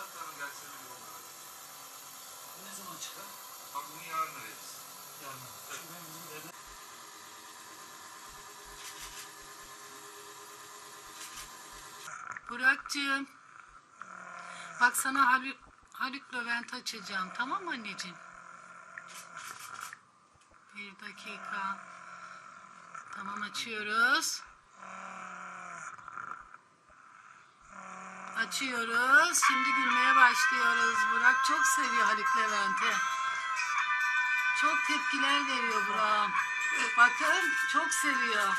ruhsatlarını versene bir olur. Ne zaman çıkar? Bak bunu yarın veririz. Yarın. Şimdi ben bizim evde Burak'cığım. Bak sana Haluk, Haluk Levent açacağım. Tamam mı anneciğim? Bir dakika. Tamam açıyoruz. Açıyoruz. Şimdi gülmeye başlıyoruz. Burak çok seviyor Haluk Levent'i. Çok tepkiler veriyor Burak. Bakın çok seviyor.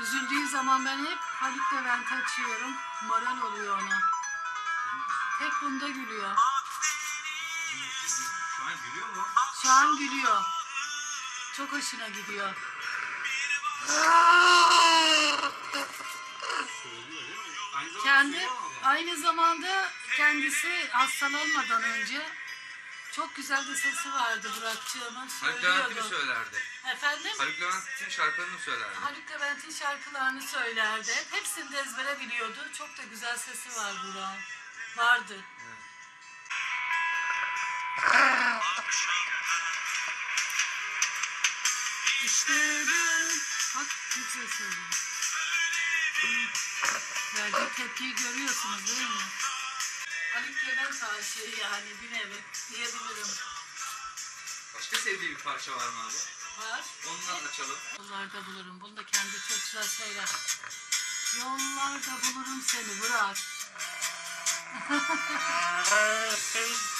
Üzüldüğü zaman ben hep Haluk Levent açıyorum. Moral oluyor ona. Tek bunda gülüyor. Şu an gülüyor mu? Şu an gülüyor. Çok hoşuna gidiyor. Aynı Kendi aynı zamanda kendisi hastalanmadan önce çok güzel bir sesi vardı Burak'cığımın. Haluk Levent'i Söylüyordu. söylerdi? Efendim? Haluk Levent'in şarkılarını söylerdi? Haluk Levent'in şarkılarını söylerdi. Hepsini de ezbere biliyordu. Çok da güzel sesi var Burak'ın. Vardı. İşte ben... Bak güzel söylüyor. Verdiği tepkiyi görüyorsunuz değil mi? Haluk Levent aşığı yani bir nevi diyebilirim. Başka sevdiği bir parça var mı abi? Var. Ondan açalım. Yollarda bulurum. Bunu da kendi çok güzel söyler. Yollarda bulurum seni bırak.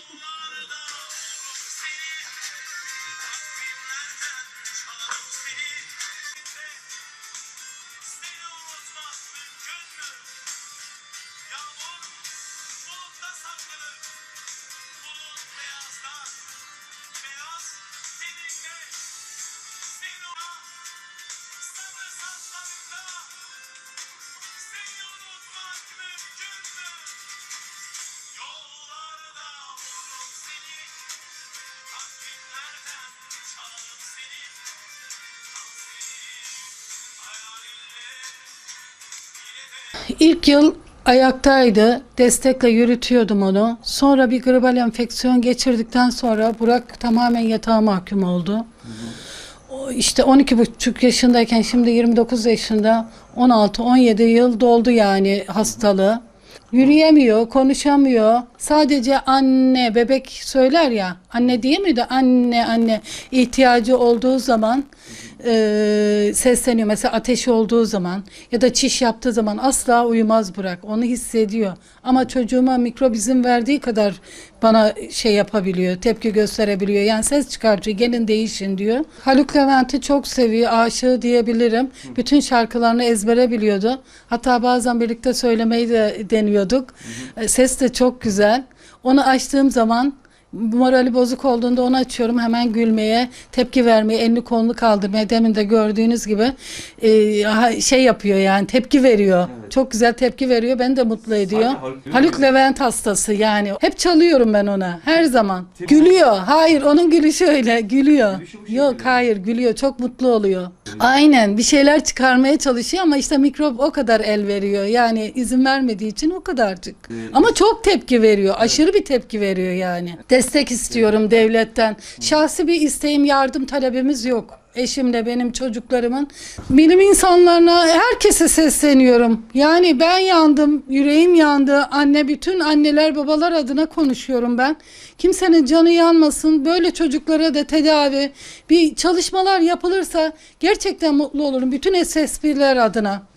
İlk yıl ayaktaydı. Destekle yürütüyordum onu. Sonra bir gribal enfeksiyon geçirdikten sonra Burak tamamen yatağa mahkum oldu. O işte 12,5 yaşındayken şimdi 29 yaşında 16-17 yıl doldu yani hastalığı. Yürüyemiyor, konuşamıyor. Sadece anne, bebek söyler ya. Anne diyemiyor da anne anne ihtiyacı olduğu zaman e, sesleniyor. Mesela ateşi olduğu zaman ya da çiş yaptığı zaman asla uyumaz bırak. Onu hissediyor. Ama çocuğuma mikrop izin verdiği kadar bana şey yapabiliyor, tepki gösterebiliyor. Yani ses çıkartıyor, gelin değişin diyor. Haluk Levent'i çok seviyor, aşığı diyebilirim. Bütün şarkılarını ezbere biliyordu. Hatta bazen birlikte söylemeyi de deniyorduk. E, Ses de çok güzel. Onu açtığım zaman morali bozuk olduğunda onu açıyorum hemen gülmeye, tepki vermeye, elini kolunu kaldırmaya demin de gördüğünüz gibi e, şey yapıyor yani tepki veriyor. Çok güzel tepki veriyor. Beni de mutlu ediyor. Haluk Levent Haluk Levent hastası yani. Hep çalıyorum ben ona her zaman. Gülüyor. Hayır onun gülüşü öyle gülüyor. Gülüşü bu Yok şekilde. hayır gülüyor. Çok mutlu oluyor. Aynen bir şeyler çıkarmaya çalışıyor ama işte mikrop o kadar el veriyor. Yani izin vermediği için o kadarcık. Ama çok tepki veriyor. Aşırı bir tepki veriyor yani. Destek istiyorum devletten. Şahsi bir isteğim, yardım talebimiz yok. Eşimle benim çocuklarımın bilim insanlarına herkese sesleniyorum. Yani ben yandım, yüreğim yandı. Anne bütün anneler babalar adına konuşuyorum ben. Kimsenin canı yanmasın. Böyle çocuklara da tedavi bir çalışmalar yapılırsa gerçekten mutlu olurum. Bütün SSP'ler adına.